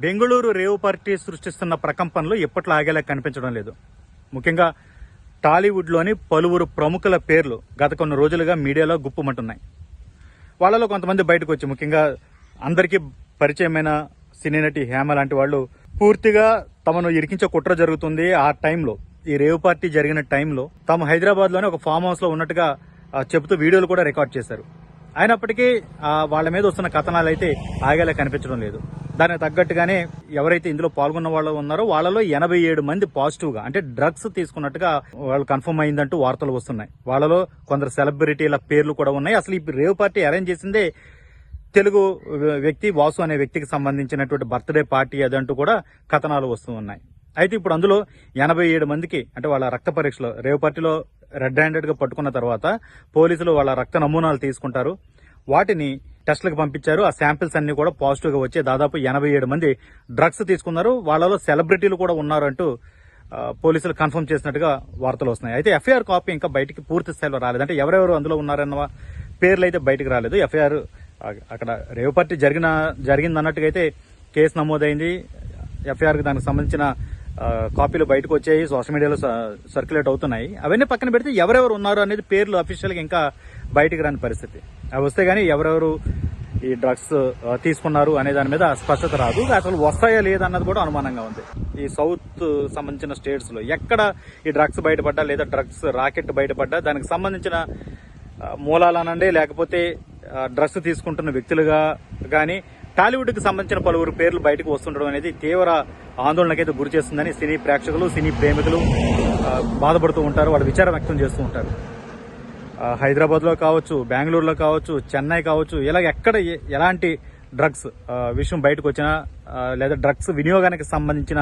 బెంగళూరు రేవు party సృష్టిస్తున్న ప్రకంపనలు ఎప్పట్లో ఆగేలా కనిపించడం లేదు. ముఖ్యంగా టాలీవుడ్లోని పలువురు ప్రముఖుల పేర్లు గత కొన్ని రోజులుగా మీడియాలో గుప్పుమంటున్నాయి. వాళ్ళలో కొంతమంది బయటకు వచ్చి ముఖ్యంగా అందరికీ పరిచయమైన సినీ నటి హేమ లాంటి వాళ్ళు పూర్తిగా తమను ఇరికించే కుట్ర జరుగుతుంది ఆ టైంలో ఈ రేవ్ పార్టీ జరిగిన టైంలో. తాము హైదరాబాద్లోనే ఒక ఫామ్ హౌస్లో ఉన్నట్టుగా చెబుతూ వీడియోలు కూడా రికార్డ్ చేశారు. అయినప్పటికీ వాళ్ళ మీద వస్తున్న కథనాలు అయితే ఆగేలా కనిపించడం లేదు. దానికి తగ్గట్టుగానే ఎవరైతే ఇందులో పాల్గొన్న వాళ్ళు ఉన్నారో వాళ్ళలో ఎనభై ఏడు మంది పాజిటివ్గా అంటే డ్రగ్స్ తీసుకున్నట్టుగా వాళ్ళు కన్ఫర్మ్ అయిందంటూ వార్తలు వస్తున్నాయి. వాళ్ళలో కొందరు సెలబ్రిటీల పేర్లు కూడా ఉన్నాయి. అసలు ఈ రేవ్ పార్టీ అరేంజ్ చేసిందే తెలుగు వ్యక్తి వాసు అనే వ్యక్తికి సంబంధించినటువంటి బర్త్డే పార్టీ అదంటూ కూడా కథనాలు వస్తూ ఉన్నాయి. అయితే ఇప్పుడు అందులో ఎనభై ఏడు మందికి అంటే వాళ్ళ రక్త పరీక్షలో రేవ్ పార్టీలో రెడ్ హ్యాండెడ్గా పట్టుకున్న తర్వాత పోలీసులు వాళ్ళ రక్త నమూనాలు తీసుకుంటారు. వాటిని టెస్టులకు పంపించారు. ఆ శాంపిల్స్ అన్ని కూడా పాజిటివ్గా దాదాపు ఎనభై ఏడు మంది డ్రగ్స్ తీసుకున్నారు. వాళ్ళలో సెలబ్రిటీలు కూడా ఉన్నారంటూ పోలీసులు కన్ఫర్మ్ చేసినట్టుగా వార్తలు వస్తున్నాయి. అయితే ఎఫ్ఐఆర్ కాపీ ఇంకా బయటికి పూర్తి స్థాయిలో రాలేదు. అంటే ఎవరెవరు అందులో ఉన్నారన్న పేర్లు అయితే బయటకు రాలేదు. ఎఫ్ఐఆర్ అక్కడ రేవ్ పార్టీ జరిగిన జరిగింది అన్నట్టుగా అయితే కేసు నమోదైంది. ఎఫ్ఐఆర్కి దానికి సంబంధించిన కాపీలు బయటకు వచ్చాయి సోషల్ మీడియాలో సర్క్యులేట్ అవుతున్నాయి. అవన్నీ పక్కన పెడితే ఎవరెవరు ఉన్నారు అనేది పేర్లు అఫీషియల్గా ఇంకా బయటికి రాని పరిస్థితి. అవి వస్తే కానీ ఎవరెవరు ఈ డ్రగ్స్ తీసుకున్నారు అనే దాని మీద స్పష్టత రాదు. అసలు వస్తాయా లేదన్నది కూడా అనుమానంగా ఉంది. ఈ సౌత్ సంబంధించిన స్టేట్స్లో ఎక్కడ ఈ డ్రగ్స్ బయటపడ్డా లేదా డ్రగ్స్ రాకెట్ బయటపడ్డా దానికి సంబంధించిన మూలాలు మూలాలనండి లేకపోతే డ్రగ్స్ తీసుకుంటున్న వ్యక్తులుగా కానీ టాలీవుడ్కి సంబంధించిన పలువురు పేర్లు బయటకు వస్తుండడం అనేది తీవ్ర ఆందోళనకైతే గురి చేస్తుందని సినీ ప్రేక్షకులు సినీ ప్రేమికులు బాధపడుతూ ఉంటారు వాళ్ళు విచారం వ్యక్తం చేస్తూ ఉంటారు. హైదరాబాద్లో కావచ్చు బెంగళూరులో కావచ్చు చెన్నై కావచ్చు ఇలాగ ఎక్కడ ఎలాంటి డ్రగ్స్ విషయం బయటకు వచ్చినా లేదా డ్రగ్స్ వినియోగానికి సంబంధించిన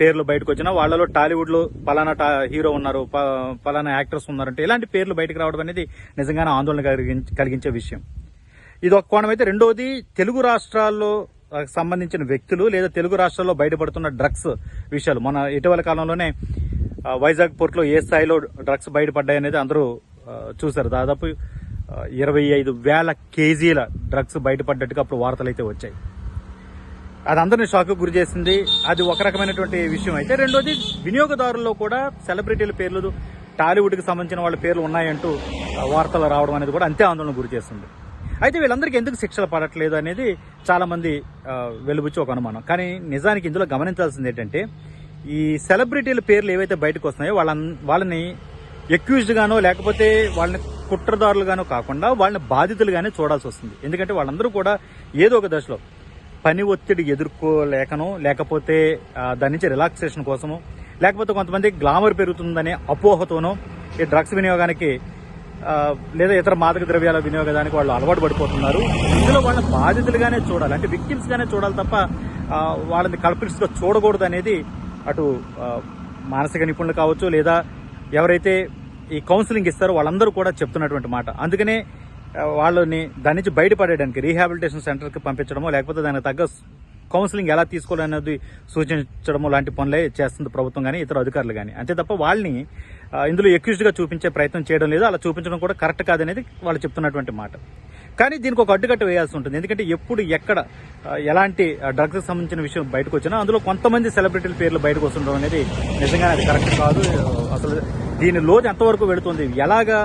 పేర్లు బయటకు వచ్చినా వాళ్ళలో టాలీవుడ్లో పలానా టా- హీరో ఉన్నారు పలానా యాక్టర్స్ ఉన్నారంటే ఇలాంటి పేర్లు బయటకు రావడం అనేది నిజంగానే ఆందోళన కలిగించ- కలిగించే విషయం. ఇది ఒక కోణం అయితే. రెండోది తెలుగు రాష్ట్రాల్లో సంబంధించిన వ్యక్తులు లేదా తెలుగు రాష్ట్రాల్లో బయటపడుతున్న డ్రగ్స్ విషయాలు. మన ఇటీవల కాలంలోనే వైజాగ్ పోర్ట్లో ఏ స్థాయిలో డ్రగ్స్ బయటపడ్డాయి అనేది అందరూ చూశారు. దాదాపు ఇరవై ఐదు వేల కేజీల డ్రగ్స్ బయటపడ్డట్టుగా అప్పుడు వార్తలు అయితే వచ్చాయి. అది అందరిని షాక్ గురి చేసింది. అది ఒక రకమైనటువంటి విషయం అయితే. రెండోది వినియోగదారుల్లో కూడా సెలబ్రిటీల పేర్లు టాలీవుడ్కి సంబంధించిన వాళ్ళ పేర్లు ఉన్నాయంటూ వార్తలు రావడం అనేది కూడా అంతే ఆందోళన గురి చేస్తుంది. అయితే వీళ్ళందరికీ ఎందుకు శిక్షలు పడట్లేదు అనేది చాలామంది వెలుబుచ్చి ఒక అనుమానం. కానీ నిజానికి ఇందులో గమనించాల్సింది ఏంటంటే ఈ సెలబ్రిటీల పేర్లు ఏవైతే బయటకు వస్తున్నాయో వాళ్ళ వాళ్ళని ఎక్యూజ్డ్గానో లేకపోతే వాళ్ళని కుట్రదారులుగానో కాకుండా వాళ్ళని బాధితులుగానే చూడాల్సి వస్తుంది. ఎందుకంటే వాళ్ళందరూ కూడా ఏదో ఒక దశలో పని ఒత్తిడి ఎదుర్కోలేకనో లేకపోతే దాని నుంచి రిలాక్సేషన్ కోసమో లేకపోతే కొంతమంది గ్లామర్ పెరుగుతుందనే అపోహతోనో ఈ డ్రగ్స్ వినియోగానికి లేదా ఇతర మాదక ద్రవ్యాల వినియోగానికి వాళ్ళు అలవాటు పడిపోతున్నారు. ఇందులో వాళ్ళని బాధితులుగానే చూడాలి. అంటే విక్టిమ్స్ గానే చూడాలి తప్ప వాళ్ళని కల్పిట్స్గా చూడకూడదు అనేది అటు మానసిక నిపుణులు కావచ్చు లేదా ఎవరైతే ఈ కౌన్సిలింగ్ ఇస్తారో వాళ్ళందరూ కూడా చెప్తున్నటువంటి మాట. అందుకనే వాళ్ళని దాని నుంచి బయటపడేయడానికి రీహాబిలిటేషన్ సెంటర్కి పంపించడమో లేకపోతే దానికి తగ్గ కౌన్సిలింగ్ ఎలా తీసుకోవాలనేది సూచించడము లాంటి పనులే చేస్తుంది ప్రభుత్వం కానీ ఇతర అధికారులు కానీ అంతే తప్ప వాళ్ళని ఇందులో ఎక్యూజ్డ్గా చూపించే ప్రయత్నం చేయడం లేదు. అలా చూపించడం కూడా కరెక్ట్ కాదనేది వాళ్ళు చెప్తున్నటువంటి మాట. కానీ దీనికి ఒక అడ్డుకట్ట వేయాల్సి ఉంటుంది. ఎందుకంటే ఎప్పుడు ఎక్కడ ఎలాంటి డ్రగ్స్ సంబంధించిన విషయం బయటకు వచ్చినా అందులో కొంతమంది సెలబ్రిటీల పేర్లు బయటకు వస్తుండడం అనేది నిజంగానే అది కరెక్ట్ కాదు. అసలు దీని లోతు ఎంతవరకు వెళుతుంది? ఎలాగా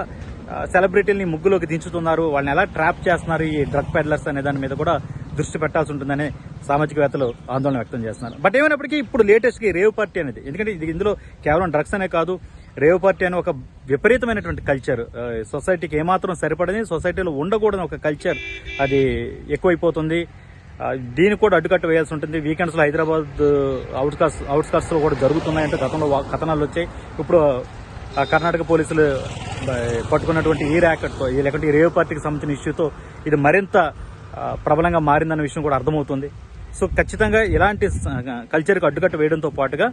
సెలబ్రిటీలని ముగ్గులోకి దించుతున్నారు? వాళ్ళని ఎలా ట్రాప్ చేస్తున్నారు ఈ డ్రగ్ పెడ్లర్స్ అనే దాని మీద కూడా దృష్టి పెట్టాల్సి ఉంటుందని సామాజికవేత్తలు ఆందోళన వ్యక్తం చేస్తున్నారు. బట్ ఏమైనప్పటికీ ఇప్పుడు లేటెస్ట్గా రేవ్ పార్టీ అనేది ఎందుకంటే ఇది ఇందులో కేవలం డ్రగ్స్ అనే కాదు రేవ్ పార్టీ అనే ఒక విపరీతమైనటువంటి కల్చర్ సొసైటీకి ఏమాత్రం సరిపడని సొసైటీలో ఉండకూడని ఒక కల్చర్ అది ఎక్కువైపోతుంది. ఆ, దీనికి కూడా అడ్డుకట్ట వేయాల్సి ఉంటుంది. వీకెండ్స్లో హైదరాబాద్ uh, అవుట్కాస్ట్ అవుట్స్కాస్ట్లో కూడా జరుగుతున్నాయంటే గతంలో కథనాలు వచ్చాయి. ఇప్పుడు కర్ణాటక పోలీసులు పట్టుకున్నటువంటి ఈ ర్యాకెట్తో ఈ లేకుంటే ఈ రేవ్ పార్టీకి సంబంధించిన ఇష్యూతో ఇది మరింత ప్రబలంగా మారిందన్న విషయం కూడా అర్థమవుతుంది. సో ఖచ్చితంగా ఇలాంటి కల్చర్కి అడ్డుకట్ట వేయడంతో పాటుగా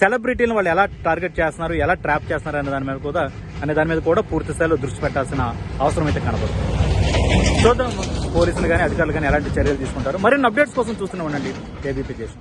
సెలబ్రిటీలను వాళ్ళు ఎలా టార్గెట్ చేస్తున్నారు ఎలా ట్రాప్ చేస్తున్నారు అనే దాని మీద కూడా అనే దాని మీద కూడా పూర్తి స్థాయిలో దృష్టి పెట్టాల్సిన అవసరం అయితే కనబడుతుంది చూద్దాం పోలీసులు కానీ అధికారులు కానీ ఎలాంటి చర్యలు తీసుకుంటారు. మరిన్ని అప్డేట్స్ కోసం చూస్తూనే ఉండండి. ఏబీపీ చేసిన